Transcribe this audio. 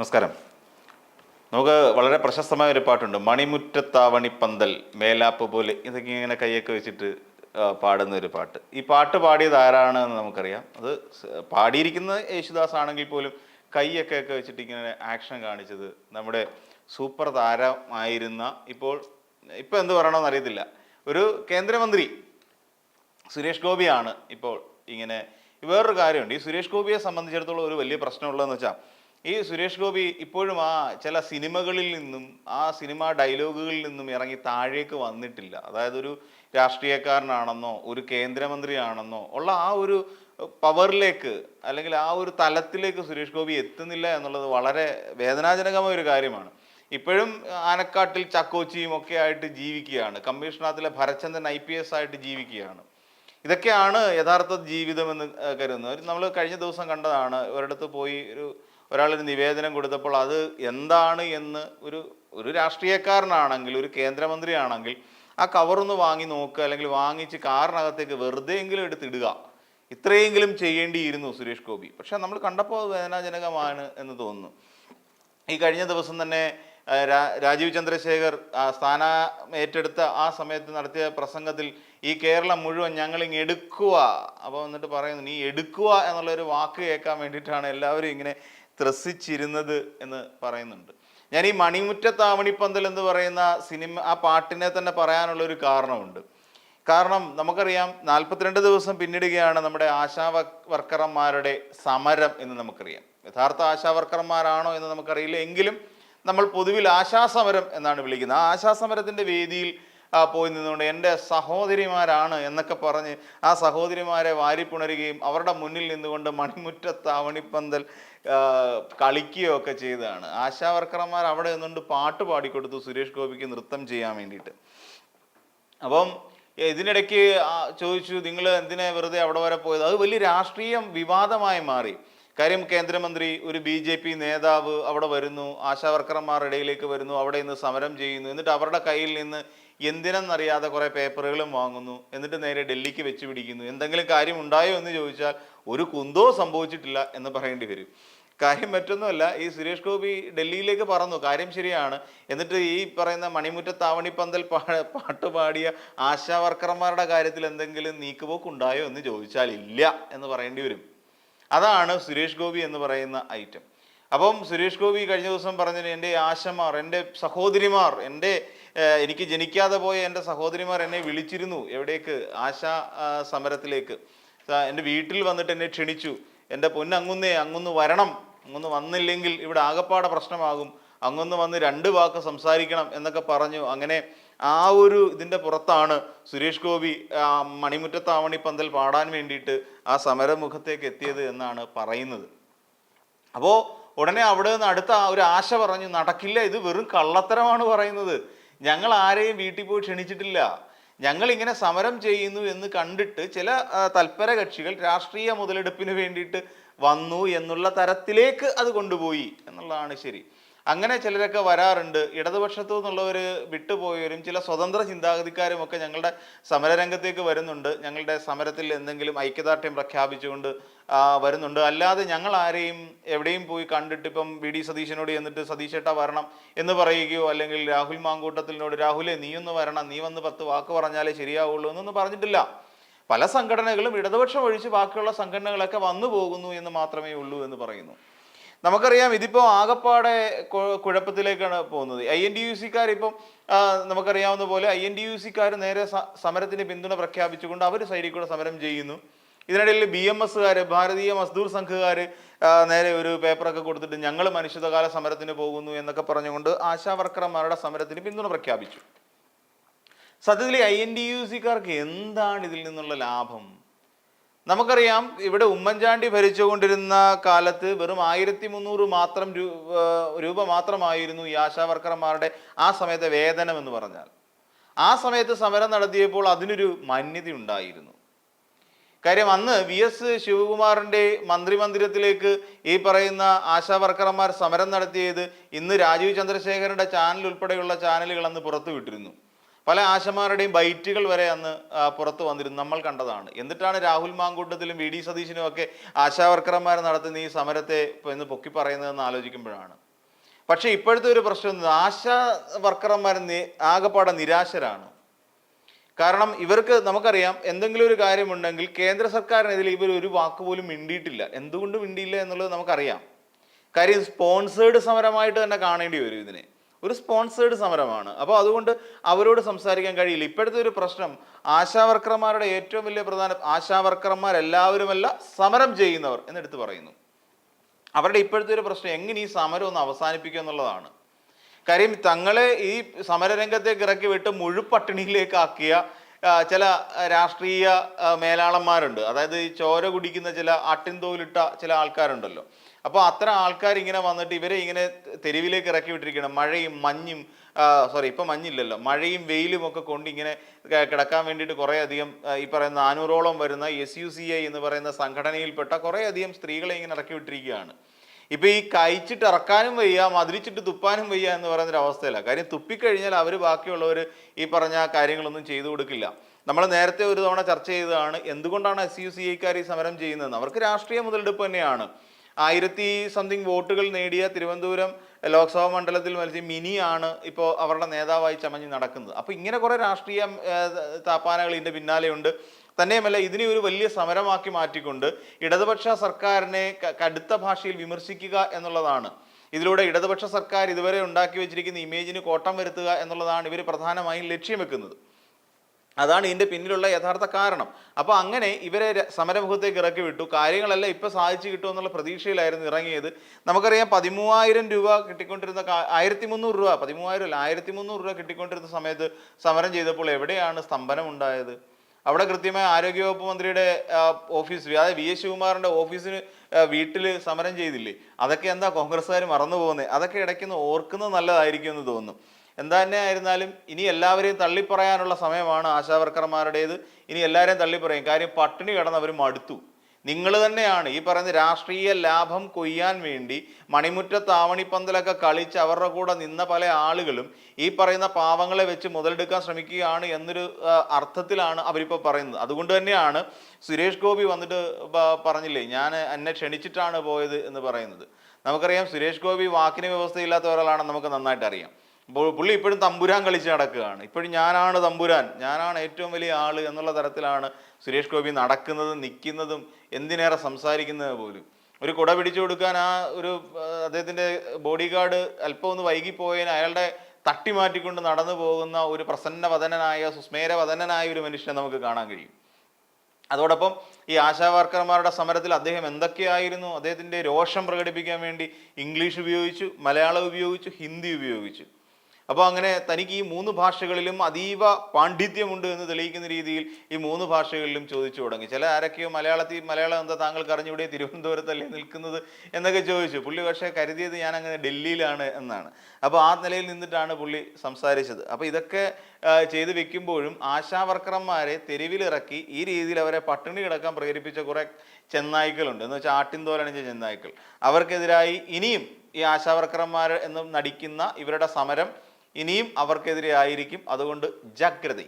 നമസ്കാരം. നമുക്ക് വളരെ പ്രശസ്തമായ ഒരു പാട്ടുണ്ട്. മണിമുറ്റത്താവണി പന്തൽ മേലാപ്പ് പോലെ ഇതൊക്കെ ഇങ്ങനെ കൈയൊക്കെ വെച്ചിട്ട് പാടുന്ന ഒരു പാട്ട്. ഈ പാട്ട് പാടിയത് ആരാണ് എന്ന് നമുക്കറിയാം. അത് പാടിയിരിക്കുന്നത് യേശുദാസ് ആണെങ്കിൽ പോലും കൈയൊക്കെ ഒക്കെ വെച്ചിട്ട് ഇങ്ങനെ ആക്ഷൻ കാണിച്ചത് നമ്മുടെ സൂപ്പർ താരമായിരുന്ന ഇപ്പോൾ ഇപ്പം എന്ത് പറയണമെന്ന് അറിയത്തില്ല. ഒരു കേന്ദ്രമന്ത്രി സുരേഷ് ഗോപിയാണ് ഇപ്പോൾ ഇങ്ങനെ വേറൊരു കാര്യമുണ്ട്. ഈ സുരേഷ് ഗോപിയെ സംബന്ധിച്ചിടത്തോളം ഒരു വലിയ പ്രശ്നമുള്ളതെന്ന് വെച്ചാൽ ഈ സുരേഷ് ഗോപി ഇപ്പോഴും ആ ചില സിനിമകളിൽ നിന്നും ആ സിനിമ ഡയലോഗുകളിൽ നിന്നും ഇറങ്ങി താഴേക്ക് വന്നിട്ടില്ല. അതായത് ഒരു രാഷ്ട്രീയക്കാരനാണെന്നോ ഒരു കേന്ദ്രമന്ത്രിയാണെന്നോ ഉള്ള ആ ഒരു പവറിലേക്ക് അല്ലെങ്കിൽ ആ ഒരു തലത്തിലേക്ക് സുരേഷ് ഗോപി എത്തുന്നില്ല എന്നുള്ളത് വളരെ വേദനാജനകമായ ഒരു കാര്യമാണ്. ഇപ്പോഴും ആനക്കാട്ടിൽ ചക്കോച്ചിയും ഒക്കെ ആയിട്ട് ജീവിക്കുകയാണ്. കമ്മീഷണത്തിലെ ഭരചന്ദ്രൻ ഐ പി എസ് ആയിട്ട് ജീവിക്കുകയാണ്. ഇതൊക്കെയാണ് യഥാർത്ഥ ജീവിതമെന്ന് കരുതുന്നത്. നമ്മൾ കഴിഞ്ഞ ദിവസം കണ്ടതാണ് ഒരിടത്ത് പോയി ഒരു ഒരാളൊരു നിവേദനം കൊടുത്തപ്പോൾ അത് എന്താണ് എന്ന് ഒരു ഒരു രാഷ്ട്രീയക്കാരനാണെങ്കിൽ ഒരു കേന്ദ്രമന്ത്രിയാണെങ്കിൽ ആ കവറൊന്ന് വാങ്ങി നോക്കുക അല്ലെങ്കിൽ വാങ്ങിച്ച് കാറിനകത്തേക്ക് വെറുതെ എങ്കിലും എടുത്തിടുക ഇത്രയെങ്കിലും ചെയ്യേണ്ടിയിരുന്നു സുരേഷ് ഗോപി. പക്ഷെ നമ്മൾ കണ്ടപ്പോൾ വേദനാജനകമാണ് എന്ന് തോന്നുന്നു. ഈ കഴിഞ്ഞ ദിവസം തന്നെ രാജീവ് ചന്ദ്രശേഖർ സ്ഥാനം ഏറ്റെടുത്ത ആ സമയത്ത് നടത്തിയ പ്രസംഗത്തിൽ ഈ കേരളം മുഴുവൻ ഞങ്ങൾ ഇങ്ങ് എടുക്കുക. അപ്പോൾ എന്നിട്ട് പറയുന്നു നീ എടുക്കുക എന്നുള്ളൊരു വാക്ക് കേൾക്കാൻ വേണ്ടിയിട്ടാണ് എല്ലാവരും ഇങ്ങനെ ത്രസിച്ചിരുന്നത് എന്ന് പറയുന്നുണ്ട്. ഞാൻ ഈ മണിമുറ്റത്താവണിപ്പന്തൽ എന്ന് പറയുന്ന സിനിമ ആ പാട്ടിനെ തന്നെ പറയാനുള്ള ഒരു കാരണമുണ്ട്. കാരണം നമുക്കറിയാം നാൽപ്പത്തിരണ്ട് ദിവസം പിന്നിടുകയാണ് നമ്മുടെ ആശാ വർക്കർമാരുടെ സമരം എന്ന് നമുക്കറിയാം. യഥാർത്ഥ ആശാ വർക്കർമാരാണോ എന്ന് നമുക്കറിയില്ല. എങ്കിലും നമ്മൾ പൊതുവിൽ ആശാസമരം എന്നാണ് വിളിക്കുന്നത്. ആ ആശാസമരത്തിന്റെ വേദിയിൽ പോയി നിന്നുകൊണ്ട് എന്റെ സഹോദരിമാരാണ് എന്നൊക്കെ പറഞ്ഞ് ആ സഹോദരിമാരെ വാരിപ്പുണരുകയും അവരുടെ മുന്നിൽ നിന്നുകൊണ്ട് ആ, കളിക്കുകയോ ഒക്കെ ചെയ്തതാണ് ആശാവർക്കർമാർ അവിടെ നിന്നുകൊണ്ട് പാട്ട് പാടിക്കൊടുത്തു സുരേഷ് ഗോപിക്ക് നൃത്തം ചെയ്യാൻ വേണ്ടിയിട്ട്. അപ്പം ഇതിനിടയ്ക്ക് ചോദിച്ചു നിങ്ങൾ എന്തിനാ വെറുതെ അവിടെ വരെ പോയത്? അത് വലിയ രാഷ്ട്രീയം വിവാദമായി മാറി. കാര്യം കേന്ദ്രമന്ത്രി ഒരു ബി ജെ പി നേതാവ് അവിടെ വരുന്നു ആശാവർക്കർമാരുടെ ഇടയിലേക്ക് വരുന്നു അവിടെ നിന്ന് സമരം ചെയ്യുന്നു. എന്നിട്ട് അവരുടെ കയ്യിൽ നിന്ന് എന്തിനെന്നറിയാതെ കുറേ പേപ്പറുകളും വാങ്ങുന്നു എന്നിട്ട് നേരെ ഡൽഹിക്ക് വെച്ച് പിടിക്കുന്നു. എന്തെങ്കിലും കാര്യം ഉണ്ടായോ എന്ന് ചോദിച്ചാൽ ഒരു കുന്തോ സംഭവിച്ചിട്ടില്ല എന്ന് പറയേണ്ടി വരും. കാര്യം മറ്റൊന്നുമല്ല ഈ സുരേഷ് ഗോപി ഡൽഹിയിലേക്ക് പറന്നു കാര്യം ശരിയാണ്. എന്നിട്ട് ഈ പറയുന്ന മണിമുറ്റ താവണിപ്പന്തൽ പാട്ട് പാടിയ ആശാ വർക്കർമാരുടെ കാര്യത്തിൽ എന്തെങ്കിലും നീക്കുപോക്കുണ്ടായോ എന്ന് ചോദിച്ചാൽ ഇല്ല എന്ന് പറയേണ്ടി വരും. അതാണ് സുരേഷ് ഗോപി എന്ന് പറയുന്ന ഐറ്റം. അപ്പം സുരേഷ് ഗോപി കഴിഞ്ഞ ദിവസം പറഞ്ഞത് എന്റെ ആശമാർ എന്റെ സഹോദരിമാർ എന്റെ എനിക്ക് ജനിക്കാതെ പോയ എന്റെ സഹോദരിമാർ എന്നെ വിളിച്ചിരുന്നു എവിടേക്ക്? ആശാ സമരത്തിലേക്ക്. എന്റെ വീട്ടിൽ വന്നിട്ട് എന്നെ ക്ഷണിച്ചു. എന്റെ പൊന്നങ്ങുന്നേ അങ്ങൊന്ന് വരണം. അങ്ങൊന്ന് വന്നില്ലെങ്കിൽ ഇവിടെ ആകപ്പാടെ പ്രശ്നമാകും. അങ്ങൊന്ന് വന്ന് രണ്ട് വാക്ക് സംസാരിക്കണം എന്നൊക്കെ പറഞ്ഞു. അങ്ങനെ ആ ഒരു ഇതിന്റെ പുറത്താണ് സുരേഷ് ഗോപി മണിമുറ്റത്താവണി പന്തൽ പാടാൻ വേണ്ടിയിട്ട് ആ സമരമുഖത്തേക്ക് എത്തിയത് എന്നാണ് പറയുന്നത്. അപ്പോൾ ഉടനെ അവിടെ നിന്ന് അടുത്ത ഒരു ആശ പറഞ്ഞു നടക്കില്ല ഇത് വെറും കള്ളത്തരമാണ് പറയുന്നത്. ഞങ്ങൾ ആരെയും വീട്ടിൽ പോയി ക്ഷണിച്ചിട്ടില്ല. ഞങ്ങൾ ഇങ്ങനെ സമരം ചെയ്യുന്നു എന്ന് കണ്ടിട്ട് ചില തൽപര കക്ഷികൾ രാഷ്ട്രീയ മുതലെടുപ്പിന് വേണ്ടിയിട്ട് വന്നു എന്നുള്ള തരത്തിലേക്ക് അത് കൊണ്ടുപോയി എന്നുള്ളതാണ് ശരി. അങ്ങനെ ചിലരൊക്കെ വരാറുണ്ട്. ഇടതുപക്ഷത്തു നിന്നുള്ളവർ വിട്ടുപോയവരും ചില സ്വതന്ത്ര ചിന്താഗതിക്കാരും ഒക്കെ ഞങ്ങളുടെ സമരരംഗത്തേക്ക് വരുന്നുണ്ട്. ഞങ്ങളുടെ സമരത്തിൽ എന്തെങ്കിലും ഐക്യദാർഢ്യം പ്രഖ്യാപിച്ചുകൊണ്ട് വരുന്നുണ്ട്. അല്ലാതെ ഞങ്ങൾ ആരെയും എവിടെയും പോയി കണ്ടിട്ട് ഇപ്പം വി. ഡി. സതീശനോട് ചെന്നിട്ട് സതീശേട്ട വരണം എന്ന് പറയുകയോ അല്ലെങ്കിൽ രാഹുൽ മാങ്കൂട്ടത്തിനോട് രാഹുലെ നീ ഒന്ന് വരണം. നീ വന്ന് പത്ത് വാക്ക് പറഞ്ഞാലേ ശരിയാവുള്ളൂ എന്നൊന്നും പറഞ്ഞിട്ടില്ല. പല സംഘടനകളും ഇടതുപക്ഷം ഒഴിച്ച് ബാക്കിയുള്ള സംഘടനകളൊക്കെ വന്നു പോകുന്നു എന്ന് മാത്രമേ ഉള്ളൂ എന്ന് പറയുന്നു. നമുക്കറിയാം ഇതിപ്പോൾ ആകപ്പാടെ കുഴപ്പത്തിലേക്കാണ് പോകുന്നത്. ഐ എൻ ഡി യു സിക്കാർ ഇപ്പം നമുക്കറിയാവുന്ന പോലെ ഐ എൻ ഡി യു സിക്കാർ നേരെ സമരത്തിന് പിന്തുണ പ്രഖ്യാപിച്ചുകൊണ്ട് അവർ സൈഡിൽ കൂടെ സമരം ചെയ്യുന്നു. ഇതിനിടയിൽ ബി എം എസ്സുകാർ ഭാരതീയ മസ്ദൂർ സംഘുകാർ നേരെ ഒരു പേപ്പറൊക്കെ കൊടുത്തിട്ട് ഞങ്ങൾ മനുഷ്യത്വകാല സമരത്തിന് പോകുന്നു എന്നൊക്കെ പറഞ്ഞുകൊണ്ട് ആശാ വർക്കർമാരുടെ സമരത്തിന് പിന്തുണ പ്രഖ്യാപിച്ചു. സത്യത്തിൽ ഐ എൻ ഡി യു സിക്കാർക്ക് എന്താണ് ഇതിൽ നിന്നുള്ള ലാഭം? നമുക്കറിയാം ഇവിടെ ഉമ്മൻചാണ്ടി ഭരിച്ചുകൊണ്ടിരുന്ന കാലത്ത് വെറും ആയിരത്തി മുന്നൂറ് മാത്രം രൂപ മാത്രമായിരുന്നു ഈ ആശാവർക്കർമാരുടെ ആ സമയത്തെ വേതനം എന്ന് പറഞ്ഞാൽ. ആ സമയത്ത് സമരം നടത്തിയപ്പോൾ അതിനൊരു മാന്യത ഉണ്ടായിരുന്നു. കാര്യം അന്ന് വി എസ് ശിവകുമാറിന്റെ മന്ത്രിമന്ദിരത്തിലേക്ക് ഈ പറയുന്ന ആശാവർക്കർമാർ സമരം നടത്തിയത് ഇന്ന് രാജീവ് ചന്ദ്രശേഖരന്റെ ചാനൽ ഉൾപ്പെടെയുള്ള ചാനലുകൾ അന്ന് പുറത്തു വിട്ടിരുന്നു പല ആശമാരുടെയും ബൈറ്റുകൾ വരെ അന്ന് പുറത്തു വന്നിരുന്നു. നമ്മൾ കണ്ടതാണ്. എന്നിട്ടാണ് രാഹുൽ മാങ്കൂട്ടത്തിലും വി ഡി സതീശിനും ഒക്കെ ആശാവർക്കർമാർ നടത്തുന്ന ഈ സമരത്തെ എന്ന് പൊക്കി പറയുന്നതെന്ന് ആലോചിക്കുമ്പോഴാണ്. പക്ഷേ ഇപ്പോഴത്തെ ഒരു പ്രശ്നം? ആശാ വർക്കർമാർ ആകെപ്പാടെ നിരാശരാണ്. കാരണം ഇവർക്ക് നമുക്കറിയാം എന്തെങ്കിലും ഒരു കാര്യമുണ്ടെങ്കിൽ കേന്ദ്ര സർക്കാരിനെതിരെ ഇവർ ഒരു വാക്ക് പോലും മിണ്ടിയിട്ടില്ല. എന്തുകൊണ്ട് മിണ്ടിയില്ല എന്നുള്ളത് നമുക്കറിയാം. കാര്യം സ്പോൺസേഡ് സമരമായിട്ട് തന്നെ കാണേണ്ടി വരും ഇതിനെ. ഒരു സ്പോൺസേഡ് സമരമാണ്. അപ്പോൾ അതുകൊണ്ട് അവരോട് സംസാരിക്കാൻ കഴിയില്ല. ഇപ്പോഴത്തെ ഒരു പ്രശ്നം ആശാവർക്കർമാരുടെ ഏറ്റവും വലിയ പ്രധാന ആശാവർക്കർമാരെല്ലാവരുമല്ല സമരം ചെയ്യുന്നവർ എന്നെടുത്ത് പറയുന്നു. അവരുടെ ഇപ്പോഴത്തെ ഒരു പ്രശ്നം എങ്ങനെ ഈ സമരം ഒന്ന് അവസാനിപ്പിക്കുക എന്നുള്ളതാണ്. കാര്യം തങ്ങളെ ഈ സമരരംഗത്തേക്ക് ഇറക്കി വിട്ട് മുഴുപട്ടിണിയിലേക്ക് ആക്കിയ ആ, ചില രാഷ്ട്രീയ മേലാളന്മാരുണ്ട്. അതായത് ഈ ചോര കുടിക്കുന്ന ചില അട്ടിൻതോലിട്ട ചില ആൾക്കാരുണ്ടല്ലോ. അപ്പോൾ അത്ര ആൾക്കാർ ഇങ്ങനെ വന്നിട്ട് ഇവരെ ഇങ്ങനെ തെരുവിലേക്ക് ഇറക്കി വിട്ടിരിക്കണം മഴയും മഞ്ഞും സോറി ഇപ്പം മഞ്ഞില്ലല്ലോ. മഴയും വെയിലും ഒക്കെ കൊണ്ട് ഇങ്ങനെ കിടക്കാൻ വേണ്ടിയിട്ട് കുറേ അധികം ഈ പറയുന്ന നാനൂറോളം വരുന്ന എസ് യു സി ഐ എന്ന് പറയുന്ന സംഘടനയിൽപ്പെട്ട കുറേ അധികം സ്ത്രീകളെ ഇങ്ങനെ ഇറക്കി വിട്ടിരിക്കുകയാണ്. ഇപ്പൊ ഈ കഴിച്ചിട്ട് ഇറക്കാനും വയ്യ മതിരിച്ചിട്ട് തുപ്പാനും വയ്യ എന്ന് പറയുന്ന ഒരു അവസ്ഥയില്ല. കാര്യം തുപ്പിക്കഴിഞ്ഞാൽ അവർ ബാക്കിയുള്ളവർ ഈ പറഞ്ഞ കാര്യങ്ങളൊന്നും ചെയ്തു കൊടുക്കില്ല. നമ്മൾ നേരത്തെ ഒരു തവണ ചർച്ച ചെയ്തതാണ് എന്തുകൊണ്ടാണ് എസ് യു സി ഐക്കാർ ഈ സമരം ചെയ്യുന്നത് അവർക്ക് രാഷ്ട്രീയ മുതലെടുപ്പ് തന്നെയാണ്. ആയിരത്തി സംതിങ് വോട്ടുകൾ നേടിയ തിരുവനന്തപുരം ലോക്സഭാ മണ്ഡലത്തിൽ മത്സരിച്ച് മിനിയാണ് ഇപ്പോൾ അവരുടെ നേതാവായി ചമഞ്ഞ് നടക്കുന്നത്. അപ്പോൾ ഇങ്ങനെ കുറേ രാഷ്ട്രീയ താപ്പാനകൾ ഇതിന്റെ പിന്നാലെയുണ്ട്. തന്നെയുമല്ല ഇതിനെ ഒരു വലിയ സമരമാക്കി മാറ്റിക്കൊണ്ട് ഇടതുപക്ഷ സർക്കാരിനെ കടുത്ത ഭാഷയിൽ വിമർശിക്കുക എന്നുള്ളതാണ്. ഇതിലൂടെ ഇടതുപക്ഷ സർക്കാർ ഇതുവരെ ഉണ്ടാക്കി വെച്ചിരിക്കുന്ന ഇമേജിന് കോട്ടം വരുത്തുക എന്നുള്ളതാണ് ഇവർ പ്രധാനമായും ലക്ഷ്യം വെക്കുന്നത്. അതാണ് ഇതിന്റെ പിന്നിലുള്ള യഥാർത്ഥ കാരണം. അപ്പോൾ അങ്ങനെ ഇവരെ സമരമുഖത്തേക്ക് ഇറക്കി വിട്ടു. കാര്യങ്ങളെല്ലാം ഇപ്പോൾ സാധിച്ചു കിട്ടുമെന്നുള്ള പ്രതീക്ഷയിലായിരുന്നു ഇറങ്ങിയത്. നമുക്കറിയാം പതിമൂവായിരം രൂപ കിട്ടിക്കൊണ്ടിരുന്ന ആയിരത്തി മുന്നൂറ് രൂപ പതിമൂവായിരം അല്ല ആയിരത്തി മുന്നൂറ് രൂപ കിട്ടിക്കൊണ്ടിരുന്ന സമയത്ത് സമരം ചെയ്തപ്പോൾ എവിടെയാണ് സ്തംഭനം ഉണ്ടായത് അവിടെ കൃത്യമായി ആരോഗ്യവകുപ്പ് മന്ത്രിയുടെ ഓഫീസ് അതായത് വി എസ് ശിവകുമാറിന്റെ ഓഫീസിന് വീട്ടിൽ സമരം ചെയ്തില്ലേ? അതൊക്കെ എന്താ കോൺഗ്രസ്സുകാർ മറന്നു പോകുന്നത് അതൊക്കെ ഇടയ്ക്കൊന്ന് ഓർക്കുന്നത് നല്ലതായിരിക്കും എന്ന് തോന്നുന്നു. എന്താ തന്നെ ആയിരുന്നാലും ഇനി എല്ലാവരെയും തള്ളിപ്പറയാനുള്ള സമയമാണ് ആശാവർക്കർമാരുടേത് ഇനി എല്ലാവരെയും തള്ളിപ്പറയും. കാര്യം പട്ടിണി കിടന്നവർ മടുത്തു. നിങ്ങൾ തന്നെയാണ് ഈ പറയുന്ന രാഷ്ട്രീയ ലാഭം കൊയ്യാൻ വേണ്ടി മണിമുറ്റത്ത് ആവണിപ്പന്തലൊക്കെ കളിച്ച് അവരുടെ കൂടെ നിന്ന പല ആളുകളും ഈ പറയുന്ന പാവങ്ങളെ വെച്ച് മുതലെടുക്കാൻ ശ്രമിക്കുകയാണ് എന്നൊരു അർത്ഥത്തിലാണ് അവരിപ്പോൾ പറയുന്നത്. അതുകൊണ്ട് തന്നെയാണ് സുരേഷ് ഗോപി വന്നിട്ട് പറഞ്ഞില്ലേ ഞാൻ എന്നെ ക്ഷണിച്ചിട്ടാണ് പോയത് എന്ന് പറയുന്നത്. നമുക്കറിയാം സുരേഷ് ഗോപി വാക്കിന് വ്യവസ്ഥയില്ലാത്ത ഒരാളാണെന്ന് നമുക്ക് നന്നായിട്ട് അറിയാം പുള്ളി ഇപ്പോഴും തമ്പുരാൻ കളിച്ച് നടക്കുകയാണ്. ഇപ്പോഴും ഞാനാണ് തമ്പുരാൻ. ഞാനാണ് ഏറ്റവും വലിയ ആൾ എന്നുള്ള തരത്തിലാണ് സുരേഷ് ഗോപി നടക്കുന്നതും നിൽക്കുന്നതും എന്തിനേറെ സംസാരിക്കുന്നത് പോലും. ഒരു കുട പിടിച്ചു കൊടുക്കാൻ ആ ഒരു അദ്ദേഹത്തിന്റെ ബോഡി ഗാർഡ് അല്പം ഒന്ന് വൈകിപ്പോയതിന് അയാളുടെ തട്ടി മാറ്റിക്കൊണ്ട് നടന്നു പോകുന്ന ഒരു പ്രസന്നവദനായ സുസ്മേരവദനായ ഒരു മനുഷ്യനെ നമുക്ക് കാണാൻ കഴിയും. അതോടൊപ്പം ഈ ആശാവർക്കർമാരുടെ സമരത്തിൽ അദ്ദേഹം എന്തൊക്കെയായിരുന്നു? അദ്ദേഹത്തിന്റെ രോഷം പ്രകടിപ്പിക്കാൻ വേണ്ടി ഇംഗ്ലീഷ് ഉപയോഗിച്ചു മലയാളം ഉപയോഗിച്ചു ഹിന്ദി ഉപയോഗിച്ചു. അപ്പോൾ അങ്ങനെ തനിക്ക് ഈ മൂന്ന് ഭാഷകളിലും അതീവ പാണ്ഡിത്യമുണ്ട് എന്ന് തെളിയിക്കുന്ന രീതിയിൽ ഈ മൂന്ന് ഭാഷകളിലും ചോദിച്ചു തുടങ്ങി. ചില ആരൊക്കെയോ മലയാളത്തിൽ മലയാളം എന്താ താങ്കൾക്ക് അറിഞ്ഞൂടെ? തിരുവനന്തപുരത്തല്ലേ നിൽക്കുന്നത്? എന്നൊക്കെ ചോദിച്ചു. പുള്ളി പക്ഷേ കരുതിയത് ഞാൻ അങ്ങനെ ഡൽഹിയിലാണ് എന്നാണ്. അപ്പോൾ ആ നിലയിൽ നിന്നിട്ടാണ് പുള്ളി സംസാരിച്ചത്. അപ്പോൾ ഇതൊക്കെ ചെയ്തു വെക്കുമ്പോഴും ആശാവർക്കർമാരെ തെരുവിലിറക്കി ഈ രീതിയിൽ അവരെ പട്ടിണി കിടക്കാൻ പ്രേരിപ്പിച്ച കുറെ ചെന്നായ്ക്കളുണ്ട്. എന്ന് വെച്ചാൽ ആട്ടിൻതോലണിഞ്ഞ ചെന്നായ്ക്കൾ. അവർക്കെതിരായി ഇനിയും ഈ ആശാവർക്കർമാർ എന്ന് നടിക്കുന്ന ഇവരുടെ സമരം ഇനിയും അവർക്കെതിരെ ആയിരിക്കും. അതുകൊണ്ട് ജാഗ്രത